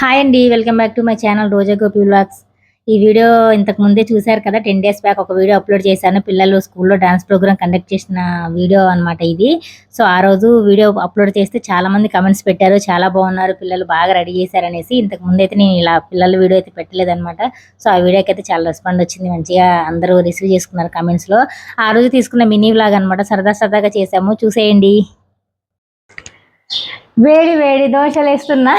Hi అండి welcome back to my channel Roja Gopi vlogs ఈ video ఇంతకు ముందే చూశారు కదా టెన్ డేస్ బ్యాక్ ఒక వీడియో అప్లోడ్ చేశాను. పిల్లలు స్కూల్లో డాన్స్ ప్రోగ్రామ్ కండక్ట్ చేసిన వీడియో అన్నమాట ఇది. సో ఆ రోజు వీడియో అప్లోడ్ చేస్తే చాలా మంది కమెంట్స్ పెట్టారు చాలా బాగున్నారు పిల్లలు బాగా రెడీ చేశారనేసి ఇంతకు ముందు అయితే నేను ఇలా పిల్లల వీడియో అయితే పెట్టలేదనమాట సో ఆ వీడియోకి అయితే చాలా రెస్పాండ్ వచ్చింది మంచిగా అందరూ రిసీవ్ చేసుకున్నారు కమెంట్స్లో లో. ఆ రోజు తీసుకున్న మినీ వ్లాగ్ అన్నమాట సరదా సరదాగా చేసాము చూసేయండి. వేడి వేడి దోశలు వేస్తున్నా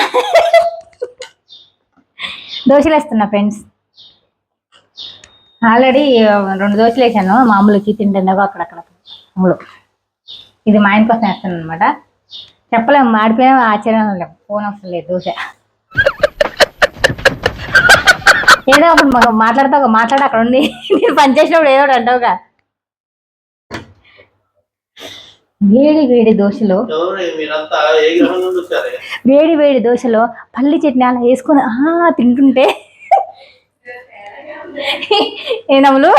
దోశలు వేస్తున్నా ఫ్రెండ్స్. ఆల్రెడీ రెండు దోశలు వేసాను మామూలుకి తింటుండగా అక్కడక్కడ. మామూలు ఇది మా ఆయన కోసం వేస్తాను అనమాట చెప్పలేము మాడిపోయినా ఆశ్చర్యం లేవు ఫోన్ అవసరం లేదు దోశ. ఏదో ఒకటి మాకు మాట్లాడతావు మాట్లాడు అక్కడ ఉండి నేను పనిచేసినప్పుడు ఏదో ఒకటి అంటావుగా. వేడి వేడి దోశలు. వేడి వేడి దోశలో పల్లి చట్నీ అలా వేసుకొని ఆ తింటుంటే. ఏనములు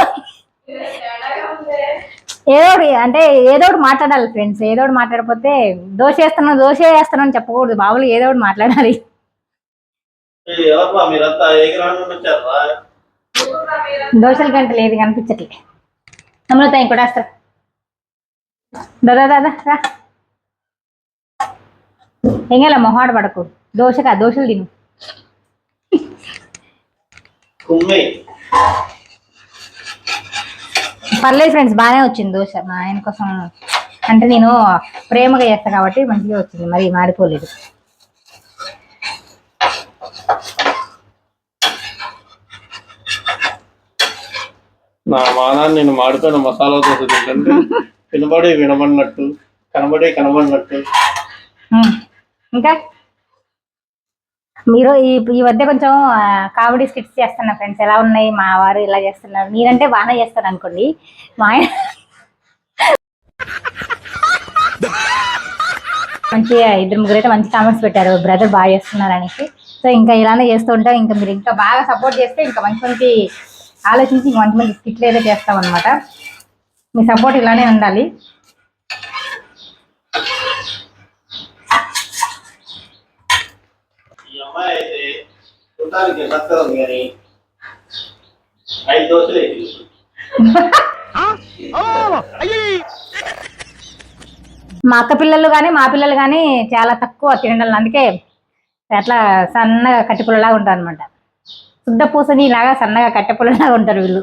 ఏదో అంటే ఏదో ఒకటి మాట్లాడాలి ఫ్రెండ్స్ ఏదో ఒకటి మాట్లాడకపోతే దోశ వేస్తున్నాను దోశ వేస్తున్నాను అని చెప్పకూడదు. బాబులు ఏదో ఒకటి మాట్లాడాలి. దోశల గంటలు ఏది కనిపించట్లే. అమృత ఇంకోటి వేస్తారు దాదా దాదా రా. ఎంగల మొహాడ పడకు దోశగా దోశలు తిను పర్లేదు ఫ్రెండ్స్ బాగానే వచ్చింది దోశ మా ఆయన కోసం అంటే నేను ప్రేమగా చేస్తా కాబట్టి మంచిగా వచ్చింది మరి మాడిపోలేదు నా మానాన్ని నేను మాడిపోయిన మసాలా దోశ వినబడి వినబడినట్టు కనబడి కనబడినట్టు. ఇంకా మీరు ఈ ఈ మధ్య కొంచెం కామెడీ స్కిట్స్ చేస్తున్నా ఫ్రెండ్స్ ఎలా ఉన్నాయి? మా వారు ఇలా చేస్తున్నారు. మీరంటే బాగానే చేస్తాను అనుకోండి. మా ఆయన మంచిగా ఇద్దరు ముగ్గురు అయితే మంచి కామెంట్స్ పెట్టారు. బ్రదర్ బాగా చేస్తున్నారు అనేసి. సో ఇంకా ఇలానే చేస్తూ ఉంటాం. ఇంకా మీరు ఇంకా బాగా సపోర్ట్ చేస్తే ఇంకా మంచి మంచి ఆలోచించి మంచి మంచి స్కిట్లు అయితే చేస్తాం అనమాట మీ సపోర్ట్ ఇలానే ఉండాలి. అమ్మాయి అయితే చూడటానికి ఉంది కానీ ఐదు దోశలు వేసి మా అక్క పిల్లలు కానీ మా పిల్లలు కానీ చాలా తక్కువ తినడం అందుకే అట్లా సన్నగా కట్టెపుల్లలాగా ఉంటారు అనమాట శుద్ధ పూసని లాగా సన్నగా కట్టెపుల్లలాగా ఉంటారు వీళ్ళు.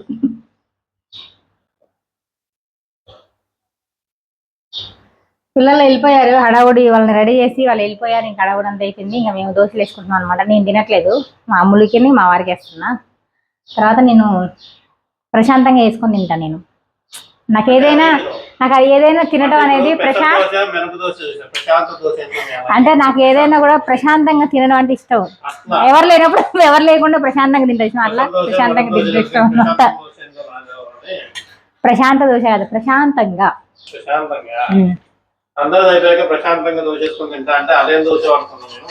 పిల్లలు వెళ్ళిపోయారు హడావుడి వాళ్ళని రెడీ చేసి వాళ్ళు వెళ్ళిపోయారు ఇంకా హడావుడి అంతా అయిపోయింది. ఇంకా మేము దోశలు వేసుకుంటున్నాం అనమాట నేను తినట్లేదు. మా అమ్ములకి మా వారికి వేస్తున్నా. తర్వాత నేను ప్రశాంతంగా వేసుకొని తింటాను నేను. నాకు ఏదైనా నాకు అది ఏదైనా తినడం అనేది ప్రశాంత్ అంటే నాకు ఏదైనా కూడా ప్రశాంతంగా తినడం అంటే ఇష్టం. ఎవరు లేనప్పుడు ఎవరు లేకుండా ప్రశాంతంగా తింటా ఇష్టం అట్లా ప్రశాంతంగా తింటే ఇష్టం అనమాట ప్రశాంత దోశ కాదు ప్రశాంతంగా. అందరూ అయిపోయాక ప్రశాంతంగా దోశ వేసుకొని తింటా అంటే అదేం దోశ వాడుతున్నాను నేను.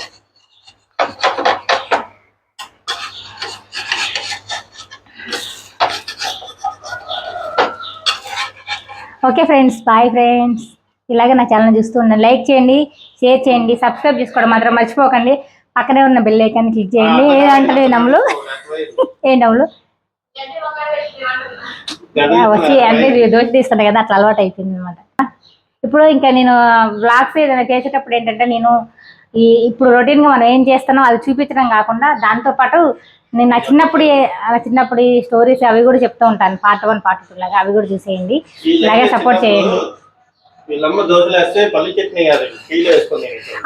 Okay friends bye friends. ఇలాగే నా ఛానల్ చూస్తూ ఉండండి. లైక్ చేయండి షేర్ చేయండి సబ్స్క్రైబ్ చేసుకోవడం మాత్రం మర్చిపోకండి. పక్కనే ఉన్న బెల్ ఐకాన్ క్లిక్ చేయండి. ఏదంటే నమ్ములు? ఏ నమ్ములు? వచ్చి అంటే దోశ తీస్తాను కదా అట్లా అలవాటు అయిపోయింది అనమాట ఇప్పుడు ఇంకా నేను వ్లాగ్స్ ఏదైనా చేసేటప్పుడు ఏంటంటే నేను ఈ ఇప్పుడు routine గా మనం ఏం చేస్తానో అది చూపించడం కాకుండా దాంతో పాటు నేను నా చిన్నప్పుడు చిన్నప్పుడు స్టోరీస్ అవి కూడా చెప్తూ ఉంటాను. పార్ట్ వన్ పార్ట్ టూ లాగా అవి కూడా చూసేయండి. ఇలాగే సపోర్ట్ చేయండి.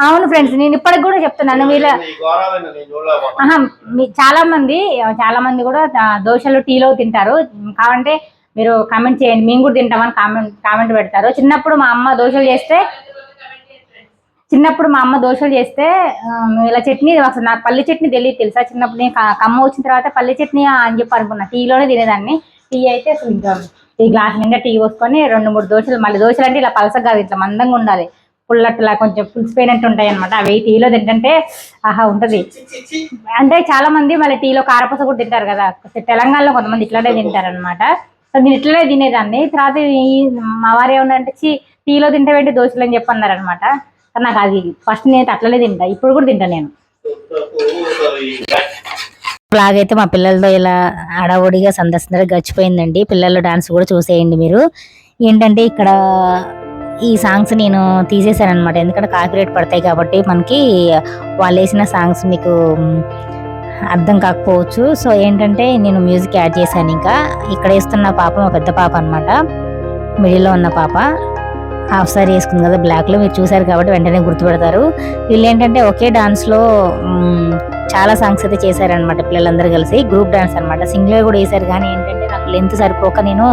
అవును ఫ్రెండ్స్ నేను ఇప్పటికి కూడా చెప్తున్నాను. వీళ్ళ ఈ ఘోరాలైన నేను చూడలేకపోతున్నా. ఆహా, మీ చాలా మంది చాలా మంది కూడా దోశలు టీలో తింటారు. కావంటే మీరు కామెంట్ చేయండి. మేము కూడా తింటామని కామెంట్ కామెంట్ పెడతారు. చిన్నప్పుడు మా అమ్మ దోశలు చేస్తే చిన్నప్పుడు మా అమ్మ దోశలు చేస్తే ఇలా చట్నీ అసలు నాకు పల్లి చట్నీ తెలియదు తెలుసా? చిన్నప్పుడు నేను కమ్మ వచ్చిన తర్వాత పల్లి చట్నీ అని చెప్పి అనుకున్నా. టీలోనే తినేదాన్ని. టీ అయితే అసలు ఇంకా ఈ గ్లాస్ నిండా టీ పోసుకొని రెండు మూడు దోశలు మళ్ళీ దోశలు అంటే ఇలా పలసగా కాదు ఇట్లా మందంగా ఉండాలి. పుల్లట్లా కొంచెం పులిసిపోయినట్టు ఉంటాయి అనమాట అవి టీలో తింటే ఆహా ఉంటుంది. అంటే చాలా మంది మళ్ళీ టీలో కారపూస కూడా తింటారు కదా. తెలంగాణలో కొంతమంది ఇట్లానే తింటారు అనమాట నేను ఇట్లనే తినేదాన్ని. తర్వాత మా వారు ఏమన్నారంటే "ఛీ, టీలో తింటే దోశలు అని చెప్పన్నారు అనమాట నాకు అది ఫస్ట్ నేను అట్లనే తింటా. ఇప్పుడు కూడా తింటా నేను. ఇప్పుడు బ్లాగ్ అయితే మా పిల్లలతో ఇలా హడావుడిగా సందర్శనగా గడిచిపోయిందండి. పిల్లల డాన్స్ కూడా చూసేయండి మీరు. ఏంటంటే ఇక్కడ ఈ సాంగ్స్ నేను తీసేశాను అనమాట ఎందుకంటే కాపీరేట్ పడతాయి కాబట్టి మనకి వాళ్ళు వేసిన సాంగ్స్ మీకు అర్థం కాకపోవచ్చు. సో ఏంటంటే నేను మ్యూజిక్ యాడ్ చేశాను ఇంకా. ఇక్కడ వేస్తున్న పాప మా పెద్ద పాప అనమాట మిడిల్లో ఉన్న పాప. హాఫ్ సారీ వేసుకుంది కదా బ్లాక్లో. మీరు చూసారు కాబట్టి వెంటనే గుర్తుపెడతారు. వీళ్ళు ఏంటంటే ఒకే డాన్స్లో చాలా సాంగ్స్ అయితే చేశారనమాట పిల్లలందరూ కలిసి. గ్రూప్ డాన్స్ అనమాట సింగిల్గా కూడా వేశారు. కానీ ఏంటంటే నాకు లెంత్ సరిపోక నేను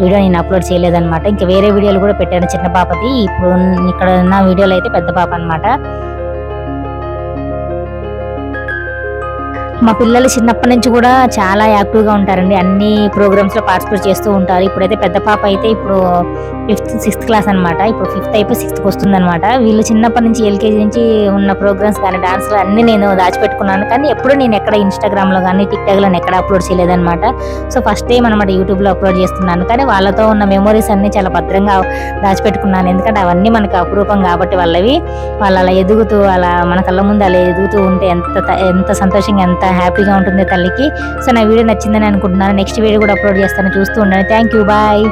వీడియో నేను అప్లోడ్ చేయలేదన్నమాట. ఇంకా వేరే వీడియోలు కూడా పెట్టాను చిన్న పాపది. ఇప్పుడు ఇక్కడ ఉన్న వీడియోలు అయితే పెద్ద పాప అనమాట మా పిల్లలు చిన్నప్పటి నుంచి కూడా చాలా యాక్టివ్గా ఉంటారండి. అన్ని ప్రోగ్రామ్స్లో పార్టిసిపేట్ చేస్తూ ఉంటారు. ఇప్పుడైతే పెద్ద పాప అయితే ఇప్పుడు ఫిఫ్త్ సిక్స్త్ క్లాస్ అనమాట ఇప్పుడు ఫిఫ్త్ అయిపోయి సిక్స్త్కి వస్తుందనమాట వీళ్ళు చిన్నప్పటి నుంచి ఎల్కేజీ నుంచి ఉన్న ప్రోగ్రామ్స్ కానీ డాన్స్లు అన్ని నేను దాచిపెట్టుకున్నాను. కానీ ఎప్పుడు నేను ఎక్కడ ఇన్స్టాగ్రామ్లో కానీ టిక్టాక్లో లో ఎక్కడ అప్లోడ్ చేయలేదన్నమాట. సో ఫస్ట్ టైం అనమాట యూట్యూబ్లో అప్లోడ్ చేస్తున్నాను. కానీ వాళ్ళతో ఉన్న మెమోరీస్ అన్ని చాలా భద్రంగా దాచిపెట్టుకున్నాను. ఎందుకంటే అవన్నీ మనకు అపురూపం కాబట్టి వాళ్ళవి. వాళ్ళు అలా ఎదుగుతూ అలా మన కళ్ళ ముందు అలా ఎదుగుతూ ఉంటే ఎంత ఎంత సంతోషంగా ఎంత హ్యాపీగా ఉంటుంది తల్లికి. సో నా వీడియో నచ్చిందని అనుకుంటున్నాను. నెక్స్ట్ వీడియో కూడా అప్లోడ్ చేస్తాను. చూస్తూ ఉండండి. Thank you bye